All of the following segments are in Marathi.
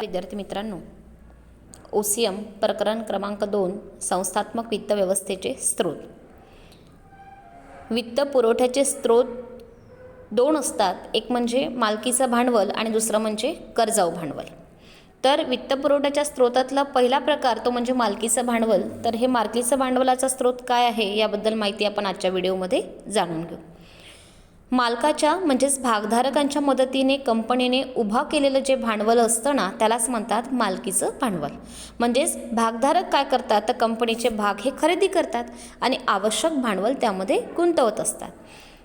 विद्यार्थी मित्रांनो ओ सी एम प्रकरण क्रमांक दोन संस्थात्मक वित्त व्यवस्थेचे स्रोत. वित्त पुरवठ्याचे स्रोत दोन असतात एक म्हणजे मालकीचं भांडवल आणि दुसरं म्हणजे कर्जाऊ भांडवल. तर वित्त पुरवठ्याच्या स्रोतातला पहिला प्रकार तो म्हणजे मालकीचं भांडवल. तर हे मालकीचं भांडवलाचा स्रोत काय आहे याबद्दल माहिती आपण आजच्या व्हिडिओमध्ये जाणून घेऊ. मालकाच्या म्हणजेच भागधारकांच्या मदतीने कंपनीने उभा केलेलं जे भांडवल असतं ना त्यालाच म्हणतात मालकीचं भांडवल. म्हणजेच भागधारक काय करतात? तर कंपनीचे भाग हे खरेदी करतात आणि आवश्यक भांडवल त्यामध्ये गुंतवत असतात.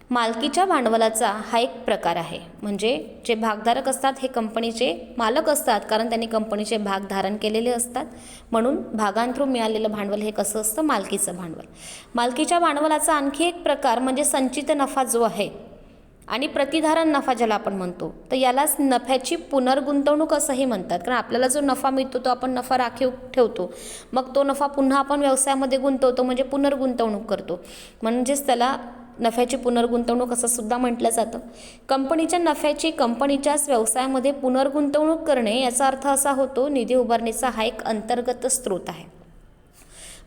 मालकीच्या भांडवलाचा हा एक प्रकार आहे. म्हणजे जे भागधारक असतात हे कंपनीचे मालक असतात कारण त्यांनी कंपनीचे भाग धारण केलेले असतात. म्हणून भागांथ्रू मिळालेलं भांडवल हे कसं असतं? मालकीचं भांडवल. मालकीच्या भांडवलाचा आणखी एक प्रकार म्हणजे संचित नफा जो आहे आणि प्रतिधारण नफा ज्याला आपण म्हणतो तर यालाच नफ्याची पुनर्गुंतवणूक असंही म्हणतात. कारण आपल्याला जो नफा मिळतो तो आपण नफा राखीव ठेवतो. मग तो नफा पुन्हा आपण व्यवसायामध्ये गुंतवतो म्हणजे पुनर्गुंतवणूक करतो. म्हणजेच त्याला नफ्याची पुनर्गुंतवणूक असं सुद्धा म्हटलं जातं. कंपनीच्या नफ्याची कंपनीच्याच व्यवसायामध्ये पुनर्गुंतवणूक करणे याचा अर्थ असा होतो निधी उभारणीचा हा एक अंतर्गत स्रोत आहे.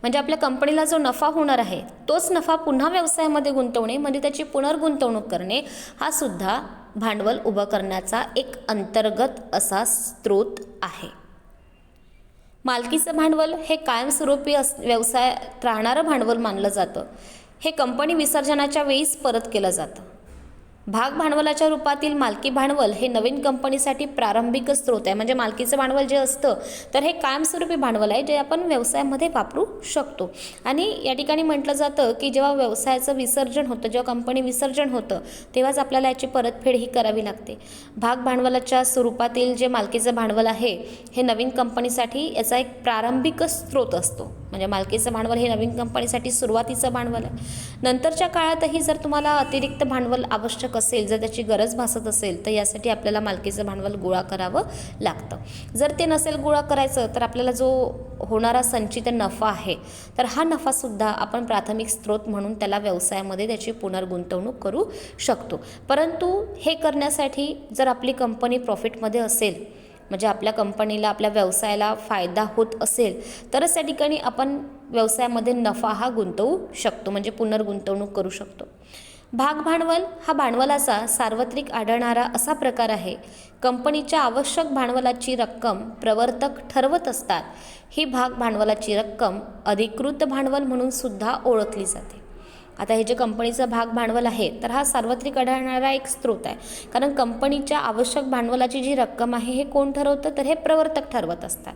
म्हणजे आपल्या कंपनीला जो नफा होणार आहे तोच नफा पुन्हा व्यवसायामध्ये गुंतवणे म्हणजे त्याची पुनर्गुंतवणूक करणे हा सुद्धा भांडवल उभं करण्याचा एक अंतर्गत असा स्रोत आहे. मालकीचं भांडवल हे कायमस्वरूपी अस व्यवसायात राहणारं भांडवल मानलं जातं. हे कंपनी विसर्जनाच्या वेळीच परत केलं जातं. भाग भांडवलाच्या रूपातील मालकी भांडवल हे नवीन कंपनीसाठी प्रारंभिक स्रोत आहे. म्हणजे मालकीचं भांडवल जे असतं तर हे कायमस्वरूपी भांडवल आहे जे आपण व्यवसायामध्ये वापरू शकतो. आणि या ठिकाणी म्हटलं जातं की जेव्हा व्यवसायाचं विसर्जन होतं जेव्हा कंपनी विसर्जन होतं तेव्हाच आपल्याला याची परतफेड ही करावी लागते. भाग भांडवलाच्या स्वरूपातील जे मालकीचं भांडवल आहे हे नवीन कंपनीसाठी याचा एक प्रारंभिक स्रोत असतो. म्हणजे मालकीचं भांडवल हे नवीन कंपनीसाठी सुरुवातीचं भांडवल आहे. नंतरच्या काळातही जर तुम्हाला अतिरिक्त भांडवल आवश्यक असेल जर त्याची गरज भासत असेल तर यासाठी आपल्याला मालकीचं भांडवल गोळा करावं लागतं. जर ते नसेल गोळा करायचं तर आपल्याला जो होणारा संचित नफा आहे तर हा नफासुद्धा आपण प्राथमिक स्रोत म्हणून त्याला व्यवसायामध्ये त्याची पुनर्गुंतवणूक करू शकतो. परंतु हे करण्यासाठी जर आपली कंपनी प्रॉफिटमध्ये असेल म्हणजे आपल्या कंपनीला आपल्या व्यवसायाला फायदा होत असेल तरच त्या ठिकाणी आपण व्यवसायामध्ये नफा हा गुंतवू शकतो म्हणजे पुनर्गुंतवणूक करू शकतो. भाग भांडवल हा भांडवलाचा सार्वत्रिक आढळणारा असा प्रकार आहे. कंपनीच्या आवश्यक भांडवलाची रक्कम प्रवर्तक ठरवत असतात. ही भाग भांडवलाची रक्कम अधिकृत भांडवल म्हणून सुद्धा ओळखली जाते. आता हे जे कंपनीचं भाग भांडवल आहे तर हा सार्वत्रिक आढळणारा एक स्रोत आहे. कारण कंपनीच्या आवश्यक भांडवलाची जी रक्कम आहे हे कोण ठरवतं? तर हे प्रवर्तक ठरवत असतात.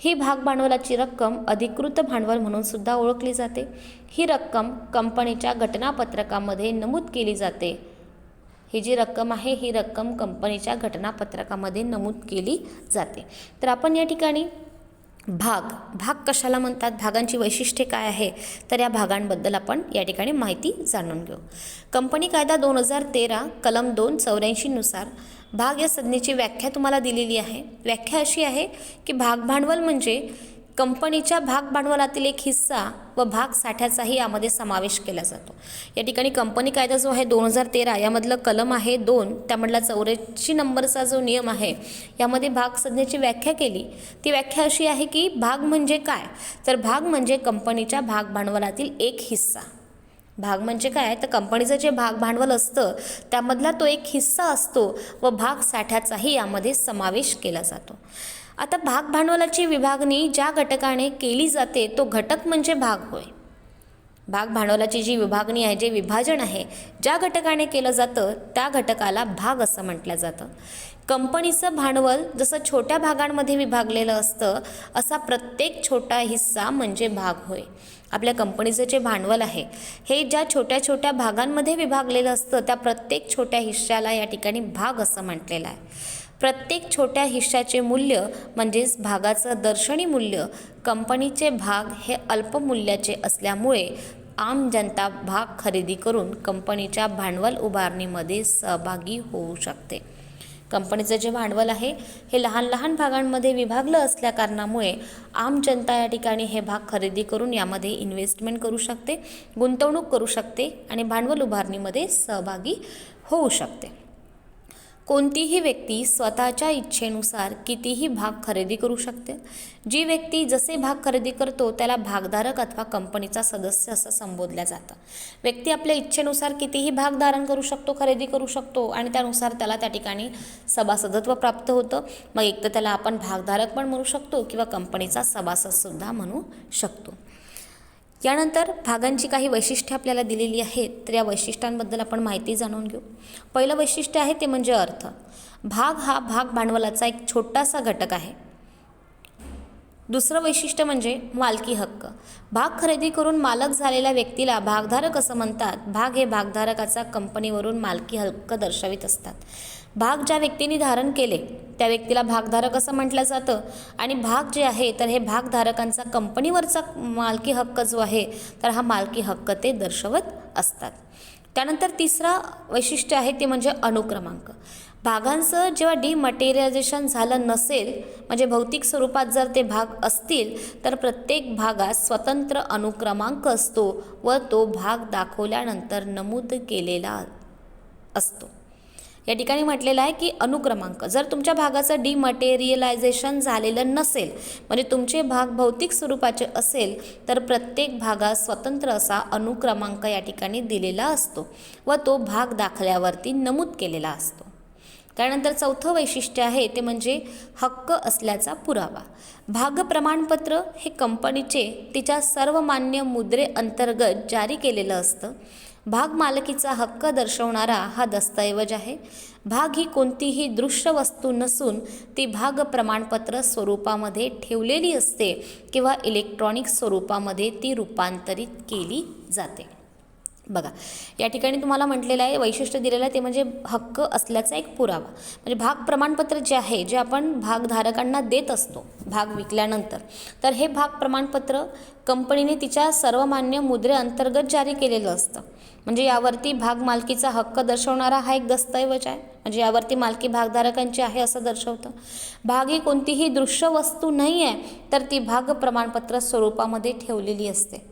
ही भाग भांडवलाची रक्कम अधिकृत भांडवल म्हणून सुद्धा ओळखली जाते. ही रक्कम कंपनीच्या घटनापत्रकामध्ये नमूद केली जाते. ही जी रक्कम आहे ही रक्कम कंपनीच्या घटनापत्रकामध्ये नमूद केली जाते. तर आपण या ठिकाणी भाग. भाग कशाला म्हणतात? भागांची वैशिष्ट्ये काय आहे? तर या भागांबद्दल आपण या ठिकाणी माहिती जाणून घेऊ. कंपनी कायदा दोन हजार तेरा कलम दोन चौऱ्याऐंशीनुसार भाग या संज्ञेची व्याख्या तुम्हाला दिलेली आहे. व्याख्या अशी आहे की भाग भांडवल म्हणजे कंपनीच्या भाग भांडवलातील एक हिस्सा व भाग साठ्याचाही यामध्ये समावेश केला जातो. या ठिकाणी कंपनी कायदा जो आहे दोन हजार तेरा यामधलं कलम आहे दोन. त्यामधला चौऱ्याऐंशी नंबरचा जो नियम आहे यामध्ये भाग संज्ञेची व्याख्या केली. ती व्याख्या अशी आहे की भाग म्हणजे काय? तर भाग म्हणजे कंपनीच्या भाग भांडवलातील एक हिस्सा. भाग म्हणजे काय? तर कंपनीचं जे भाग भांडवल असतं त्यामधला तो एक हिस्सा असतो व भाग साठ्याचाही यामध्ये समावेश केला जातो. आता भाग भांडवलाची विभागणी ज्या घटकाने केली जाते तो घटक म्हणजे भाग होय. भाग भांडवलाची जी विभागणी आहे जे विभाजन आहे ज्या घटकाने केलं जातं त्या घटकाला भाग असं म्हटलं जातं. कंपनीचं भांडवल जसं छोट्या भागांमध्ये विभागलेलं असतं असा प्रत्येक छोटा हिस्सा म्हणजे भाग होय. आपल्या कंपनीचं जे भांडवल आहे हे ज्या छोट्या छोट्या भागांमध्ये विभागलेलं असतं त्या प्रत्येक छोट्या हिश्श्याला या ठिकाणी भाग असं म्हटलेलं आहे. प्रत्येक छोट्या हिश्श्याचे मूल्य म्हणजेच भागाचं दर्शनी मूल्य कंपनीचे भाग हे अल्पमूल्याचे असल्यामुळे आम जनता भाग खरेदी करून कंपनीच्या भांडवल उभारणीमध्ये सहभागी होऊ शकते. कंपनीचं जे भांडवल आहे हे लहान लहान भागांमध्ये विभागलं असल्या कारणामुळे आम जनता या ठिकाणी हे भाग खरेदी करून यामध्ये इन्व्हेस्टमेंट करू शकते गुंतवणूक करू शकते आणि भांडवल उभारणीमध्ये सहभागी होऊ शकते. कोणतीही व्यक्ती स्वतःच्या इच्छेनुसार कितीही भाग खरेदी करू शकते. जी व्यक्ती जसे भाग खरेदी करतो त्याला भागधारक अथवा कंपनीचा सदस्य असं संबोधलं जातं. व्यक्ती आपल्या इच्छेनुसार कितीही भाग धारण करू शकतो खरेदी करू शकतो आणि त्यानुसार त्याला त्या ठिकाणी सभासदत्व प्राप्त होतं. मग एक तर त्याला आपण भागधारक पण म्हणू शकतो किंवा कंपनीचा सभासदसुद्धा म्हणू शकतो. यानंतर भागांची काही वैशिष्ट्ये आपल्याला दिलेली आहेत तर या वैशिष्ट्यांबद्दल आपण माहिती जाणून घेऊ. पहिलं वैशिष्ट्य आहे ते म्हणजे अर्थ. भाग हा भाग भांडवलाचा एक छोटासा घटक आहे. दुसरं वैशिष्ट्य म्हणजे मालकी हक्क. भाग खरेदी करून मालक झालेल्या व्यक्तीला भागधारक असं म्हणतात. भाग हे भागधारकाचा कंपनीवरून मालकी हक्क दर्शवित असतात. भाग ज्या व्यक्तीने धारण केले त्या व्यक्तीला भागधारक असं म्हटलं जातं. आणि भाग जे आहे तर हे भागधारकांचा कंपनीवरचा मालकी हक्क जो आहे तर हा मालकी हक्क ते दर्शवत असतात. त्यानंतर तिसरा वैशिष्ट्य आहे ते म्हणजे अनुक्रमांक. भागांचं जेव्हा डिमटेरियलायझेशन झालं नसेल म्हणजे भौतिक स्वरूपात जर ते भाग असतील तर प्रत्येक भागात स्वतंत्र अनुक्रमांक असतो व तो भाग दाखवल्यानंतर नमूद केलेला असतो. या ठिकाणी म्हटलेलं आहे की अनुक्रमांक. जर तुमच्या भागाचं डिमटेरियलायझेशन झालेलं नसेल म्हणजे तुमचे भाग भौतिक स्वरूपाचे असेल तर प्रत्येक भागात स्वतंत्र असा अनुक्रमांक या ठिकाणी दिलेला असतो व तो भाग दाखल्यावरती नमूद केलेला असतो. त्यानंतर चौथं वैशिष्ट्य आहे ते म्हणजे हक्क असल्याचा पुरावा. भाग प्रमाणपत्र हे कंपनीचे तिच्या सर्व मान्य मुद्रे अंतर्गत जारी केलेलं असतं. भाग मालकीचा हक्क दर्शवणारा हा दस्तऐवज आहे. भाग ही कोणतीही दृश्य वस्तू नसून ती भाग प्रमाणपत्र स्वरूपामध्ये ठेवलेली असते किंवा इलेक्ट्रॉनिक स्वरूपामध्ये ती रूपांतरित केली जाते. बघा या ठिकाणी तुम्हाला म्हटलेलं आहे वैशिष्ट्य दिलेलं आहे ते म्हणजे हक्क असल्याचा एक पुरावा. म्हणजे भाग प्रमाणपत्र जे आहे जे आपण भागधारकांना देत असतो भाग विकल्यानंतर तर हे भाग प्रमाणपत्र कंपनीने तिच्या सर्वमान्य मुद्रे अंतर्गत जारी केलेलं असतं. म्हणजे यावरती भाग मालकीचा हक्क दर्शवणारा हा एक दस्तऐवज आहे. म्हणजे यावरती मालकी भागधारकांची आहे असं दर्शवतं. भाग ही कोणतीही दृश्य वस्तू नाही आहे तर ती भाग प्रमाणपत्र स्वरूपामध्ये ठेवलेली असते.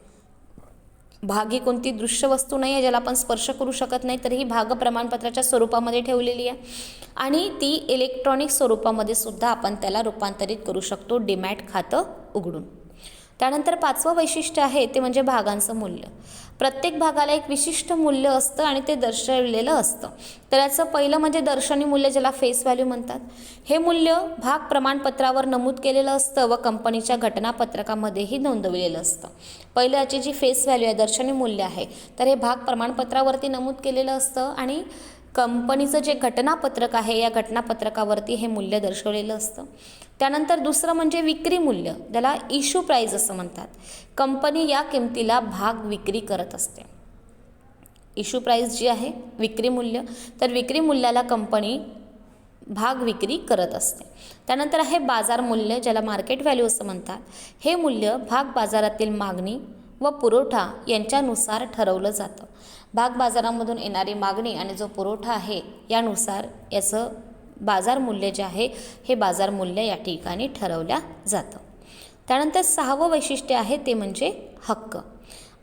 भाग ही कोणती दृश्य वस्तू नाही आहे ज्याला आपण स्पर्श करू शकत नाही तर ही भाग प्रमाणपत्राच्या स्वरूपामध्ये ठेवलेली आहे. आणि ती इलेक्ट्रॉनिक स्वरूपामध्ये सुद्धा आपण त्याला रूपांतरित करू शकतो डिमॅट खातं उघडून. त्यानंतर पाचवं वैशिष्ट्य आहे ते म्हणजे भागांचं मूल्य. प्रत्येक भागाला एक विशिष्ट मूल्य असतं आणि ते दर्शवलेलं असतं. तर याचं पहिलं म्हणजे दर्शनी मूल्य ज्याला फेस व्हॅल्यू म्हणतात. हे मूल्य भाग प्रमाणपत्रावर नमूद केलेलं असतं व कंपनीच्या घटनापत्रकामध्येही नोंदवलेलं असतं. पहिलं याची जी फेस व्हॅल्यू आहे दर्शनी मूल्य आहे तर हे भाग प्रमाणपत्रावरती नमूद केलेलं असतं आणि कंपनीचं जे घटनापत्रक आहे या घटनापत्रकावरती हे मूल्य दर्शवलेलं असतं. त्यानंतर दुसरं म्हणजे विक्री मूल्य ज्याला इश्यू प्राईज असं म्हणतात. कंपनी या किमतीला भाग विक्री करत असते. इश्यू प्राईज जी आहे विक्री मूल्य तर विक्री मूल्याला कंपनी भाग विक्री करत असते. त्यानंतर आहे बाजार मूल्य ज्याला मार्केट व्हॅल्यू असं म्हणतात. हे मूल्य भाग बाजारातील मागणी व पुरवठा यांच्यानुसार ठरवलं जातं. भाग बाजारामधून येणारी मागणी आणि जो पुरवठा आहे यानुसार याचं बाजार मूल्य जे आहे हे बाजार मूल्य या ठिकाणी ठरवल्या जातं. त्यानंतर सहावं वैशिष्ट्य आहे ते म्हणजे हक्क.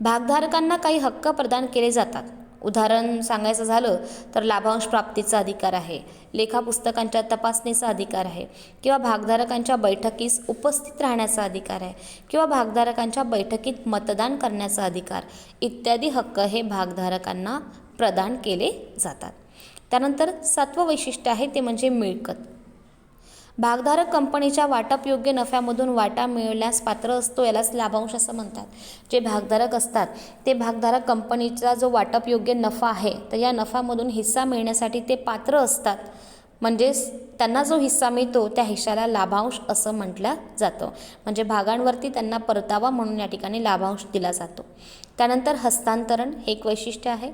भागधारकांना काही हक्क प्रदान केले जातात. उदाहरण सांगायचं झालं तर लाभांश प्राप्तीचा अधिकार आहे लेखापुस्तकांच्या तपासणीचा अधिकार आहे किंवा भागधारकांच्या बैठकीस उपस्थित राहण्याचा अधिकार आहे किंवा भागधारकांच्या बैठकीत मतदान करण्याचा अधिकार. इत्यादी हक्क हे भागधारकांना प्रदान केले जातात. त्यानंतर सातवं वैशिष्ट्य आहे ते म्हणजे मिळकत. भागधारक कंपनीच्या वाटपयोग्य नफ्यामधून वाटा मिळवल्यास पात्र असतो यालाच लाभांश असं म्हणतात. जे भागधारक असतात ते भागधारक कंपनीचा जो वाटपयोग्य नफा आहे तर या नफामधून हिस्सा मिळण्यासाठी ते पात्र असतात. म्हणजेच त्यांना जो हिस्सा मिळतो त्या हिश्शाला लाभांश असं म्हटलं जातं. म्हणजे भागांवरती त्यांना परतावा म्हणून या ठिकाणी लाभांश दिला जातो. त्यानंतर हस्तांतरण हे एक वैशिष्ट्य आहे.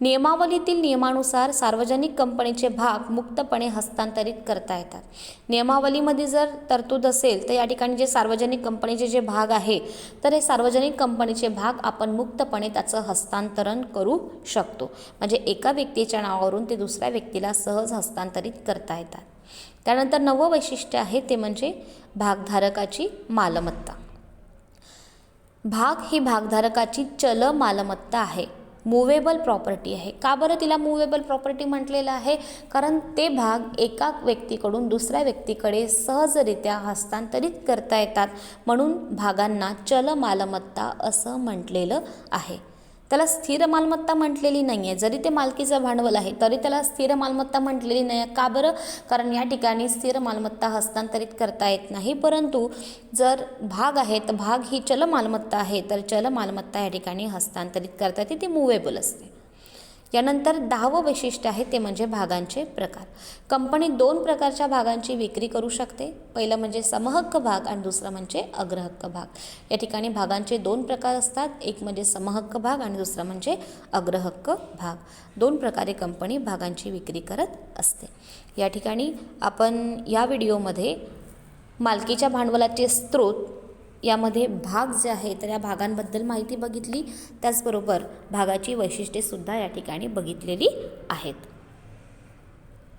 नियमावलीतील नियमानुसार सार्वजनिक कंपनीचे भाग मुक्तपणे हस्तांतरित करता येतात. नियमावलीमध्ये जर तरतूद असेल तर या ठिकाणी जे सार्वजनिक कंपनीचे जे भाग आहे तर हे सार्वजनिक कंपनीचे भाग आपण मुक्तपणे त्याचं हस्तांतरण करू शकतो. म्हणजे एका व्यक्तीच्या नावावरून ते दुसऱ्या व्यक्तीला सहज हस्तांतरित करता येतात. त्यानंतर नवं वैशिष्ट्य आहे ते म्हणजे भागधारकाची मालमत्ता. भाग ही भागधारकाची चल मालमत्ता आहे. मुवेबल प्रॉपर्टी आहे. का बरं तिला मुवेबल प्रॉपर्टी म्हटलेलं आहे? कारण ते भाग एका व्यक्तीकडून दुसऱ्या व्यक्तीकडे सहजरित्या हस्तांतरित करता येतात. म्हणून भागांना चल मालमत्ता असं म्हटलेलं आहे. त्याला स्थिर मालमत्ता म्हटलेली नाही आहे जरी ते मालकीचं भांडवल आहे तरी त्याला स्थिर मालमत्ता म्हटलेली नाही आहे का बरं? कारण या ठिकाणी स्थिर मालमत्ता हस्तांतरित करता येत नाही. परंतु जर भाग आहे तर भाग ही चल मालमत्ता आहे. तर चल मालमत्ता या ठिकाणी हस्तांतरित करता येते. ती मुवेबल असते. यानंतर दहावं वैशिष्ट्य आहे ते म्हणजे भागांचे प्रकार. कंपनी दोन प्रकारच्या भागांची विक्री करू शकते. पहिलं म्हणजे समहक्क भाग आणि दुसरं म्हणजे अग्रहक्क भाग. या ठिकाणी भागांचे दोन प्रकार असतात. एक म्हणजे समहक्क भाग आणि दुसरा म्हणजे अग्रहक्क भाग. दोन प्रकारे कंपनी भागांची विक्री करत असते. या ठिकाणी आपण या व्हिडिओमध्ये मालकीच्या भांडवलाचे स्रोत यामध्ये भाग जे आहे तर या भागांबद्दल माहिती बघितली. त्याचबरोबर भागाची वैशिष्ट्येसुद्धा या ठिकाणी बघितलेली आहेत.